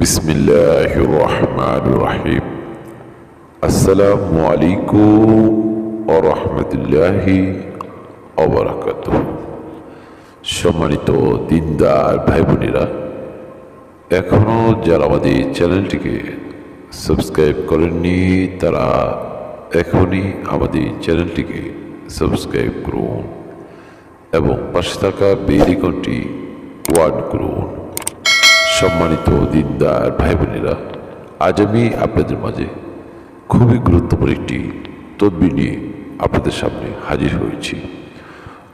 বিসমিল্লাহ রহমান রহিম আসসালামু আলাইকুম ও রহমতুল্লাহি অবরাকাত সম্মানিত দিনদার ভাই বোনেরা এখনও যারা আমাদের চ্যানেলটিকে সাবস্ক্রাইব করেননি, তারা এখনই আমাদের চ্যানেলটিকে সাবস্ক্রাইব করুন এবং পাশে থাকা বেলিকনটি ওয়ার্ড করুন। সম্মানিত দিনদার ভাই বোনেরা আজ আমি আপনাদের মাঝে খুবই গুরুত্বপূর্ণ একটি তদবির নিয়ে আপনাদের সামনে হাজির হয়েছি।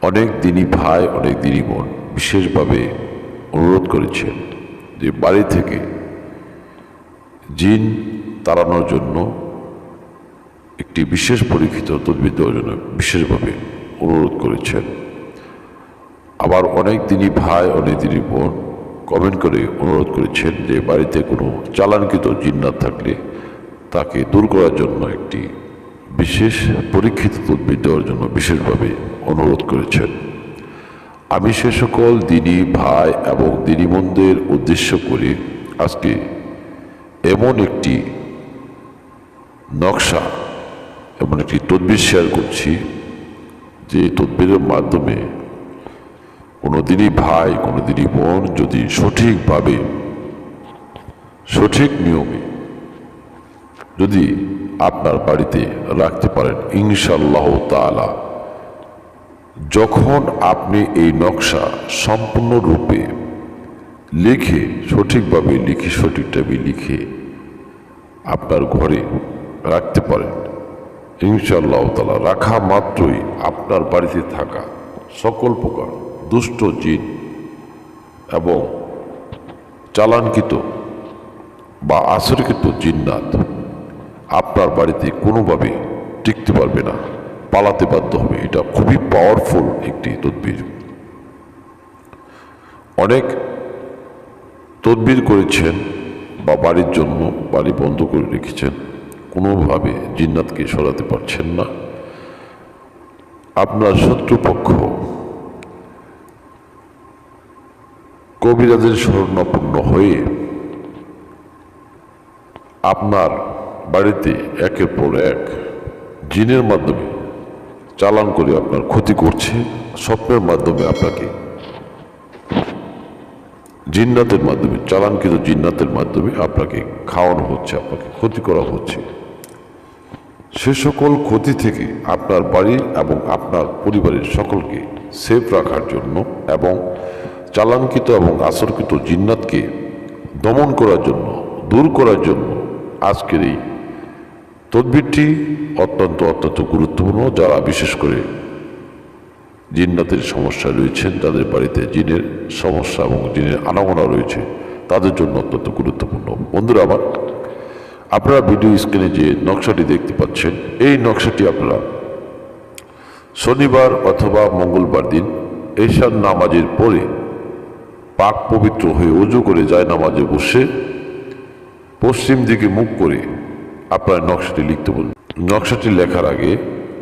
অনেক দিনই ভাই, অনেক দিনই বোন বিশেষভাবে অনুরোধ করেছেন যে বাড়ি থেকে জিন তাড়ানোর জন্য একটি বিশেষ পরীক্ষিত তদবির দেওয়ার জন্য বিশেষভাবে অনুরোধ করেছেন। আবার অনেক দিনই ভাই, অনেক দিনই বোন কমেন্ট করে অনুরোধ করেছেন যে বাড়িতে কোনো চালানকৃত জিন্নাত থাকলে তাকে দূর করার জন্য একটি বিশেষ পরীক্ষিত তদবির দেওয়ার জন্য বিশেষভাবে অনুরোধ করেছেন। আমি সে সকল দিনী ভাই এবং দিনী বোনদের উদ্দেশ্য করে আজকে এমন একটি নকশা, এমন একটি তদবির শেয়ার করছি যে তদবিরের মাধ্যমে কোনো দিনই ভাই কোনো দিনই বোন যদি সঠিকভাবে, সঠিক নিয়মে যদি আপনার বাড়িতে রাখতে পারেন ইনশাল্লাহ তালা যখন আপনি এই নকশা সম্পূর্ণরূপে লিখে, সঠিকভাবে লিখে, সঠিক টাইমে লিখে আপনার ঘরে রাখতে পারেন ইনশাল্লাহ তালা রাখা মাত্রই আপনার বাড়িতে থাকা সকল প্রকার দুষ্ট জিন এবং চালানকৃত বা আশ্রয়কৃত জিন্নাত আপনার বাড়িতে কোনোভাবে টিকতে পারবে না, পালাতে বাধ্য হবে। এটা খুবই পাওয়ারফুল একটি তদবির। অনেক তদবির করেছেন বা বাড়ির জন্য বাড়ি বন্ধ করে রেখেছেন, কোনোভাবে জিন্নাতকে সরাতে পারছেন না। আপনার শত্রুপক্ষ কবিরাজের স্মরণাপন্ন হয়ে আপনার বাড়িতে একের পর এক জিনের মাধ্যমে চালান করে আপনার ক্ষতি করছে, স্বপ্নের মাধ্যমে আপনাকে জিন্নাতের মাধ্যমে, চালানকৃত জিন্নাতের মাধ্যমে আপনাকে খাওয়ানো হচ্ছে, আপনাকে ক্ষতি করা হচ্ছে। সে সকল ক্ষতি থেকে আপনার বাড়ি এবং আপনার পরিবারের সকলকে সেফ রাখার জন্য এবং চালানকৃত এবং আসরকৃত জিন্নাতকে দমন করার জন্য, দূর করার জন্য আজকের এই তদবিরটি অত্যন্ত অত্যন্ত গুরুত্বপূর্ণ। যারা বিশেষ করে জিন্নাতের সমস্যা রয়েছেন, তাদের বাড়িতে জিনের সমস্যা এবং জিনের আনাগোনা রয়েছে, তাদের জন্য অত্যন্ত গুরুত্বপূর্ণ। বন্ধুরা আমার, আপনারা ভিডিও স্ক্রিনে যে নকশাটি দেখতে পাচ্ছেন, এই নকশাটি আপনারা শনিবার অথবা মঙ্গলবার দিন এশার নামাজের পরে পাক পবিত্র হয়ে অজু করে যায় নামাজে বসে, পশ্চিম দিকে মুখ করে আপনার নকশাটি লিখতে বলুন। নকশাটি লেখার আগে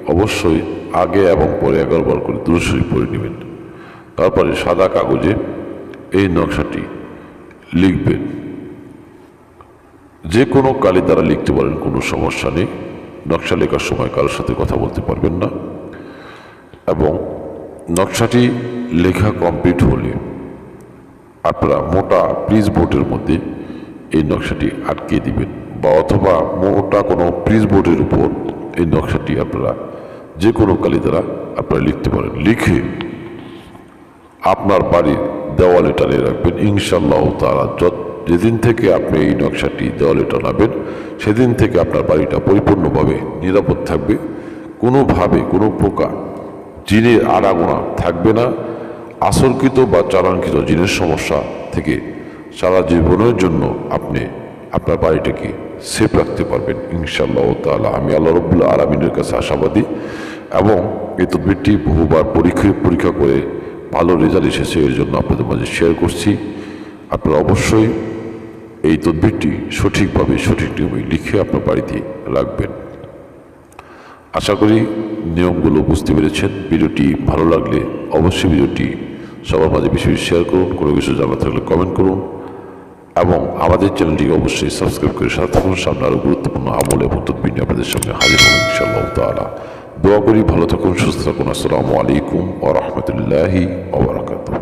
অবশ্যই আগে এবং পরে এগারো বার করে দুরুশরী পড়ে নেবেন। তারপরে সাদা কাগজে এই নকশাটি লিখবেন। যে কোনো কালি দ্বারা লিখতে পারেন, কোনো সমস্যা নেই। নকশা লেখার সময় কারোর সাথে কথা বলতে পারবেন না। এবং নকশাটি লেখা কমপ্লিট হলে আপনারা মোটা প্রিজ বোর্ডের মধ্যে এই নকশাটি আটকে দিবেন বা অথবা মোটা কোনো প্রিজ বোর্ডের উপর এই নকশাটি আপনারা যে কোনো কালি দ্বারা আপনারা লিখতে পারেন। লিখে আপনার বাড়ির দেওয়ালে টানিয়ে রাখবেন। ইনশাল্লাহ তারা যত যেদিন থেকে আপনি এই নকশাটি দেওয়ালে টানাবেন সেদিন থেকে আপনার বাড়িটা পরিপূর্ণভাবে নিরাপদ থাকবে। কোনোভাবে কোনো প্রকার জিনের আড়াগোনা থাকবে না। আসরকৃত বা চালানকৃত জিনের সমস্যা থেকে সারা জীবনের জন্য আপনি আপনার বাড়িটাকে সেফ রাখতে পারবেন ইনশাল্লাহ তালা আমি আল্লাহ রবুল্লা আলমিনের কাছে আশাবাদী এবং এই তদবিরটি বহুবার পরীক্ষা পরীক্ষা করে ভালো রেজাল্ট এসেছে, এর জন্য আপনাদের মাঝে শেয়ার করছি। আপনারা অবশ্যই এই তদবিরটি সঠিকভাবে, সঠিক নিয়মে লিখে আপনার বাড়িতে রাখবেন। আশা করি নিয়মগুলো বুঝতে পেরেছেন। ভিডিওটি ভালো লাগলে অবশ্যই ভিডিওটি সবার মাঝে বেশি শেয়ার করুন, কোনো কিছু জানা থাকলে কমেন্ট করুন। এবং আমাদের চ্যানেলটিকে অবশ্যই সাবস্ক্রাইব করে সাথে থাকুন। সামনে আরও গুরুত্বপূর্ণ আমল এবং তদ্বিনী আপনাদের সামনে হাজির হবেন ইনশাআল্লাহ তালা দোয়া করি ভালো থাকুন, সুস্থ থাকুন। আসসালামু আলাইকুম ও রহমতুল্লাহি ওবরাকাতু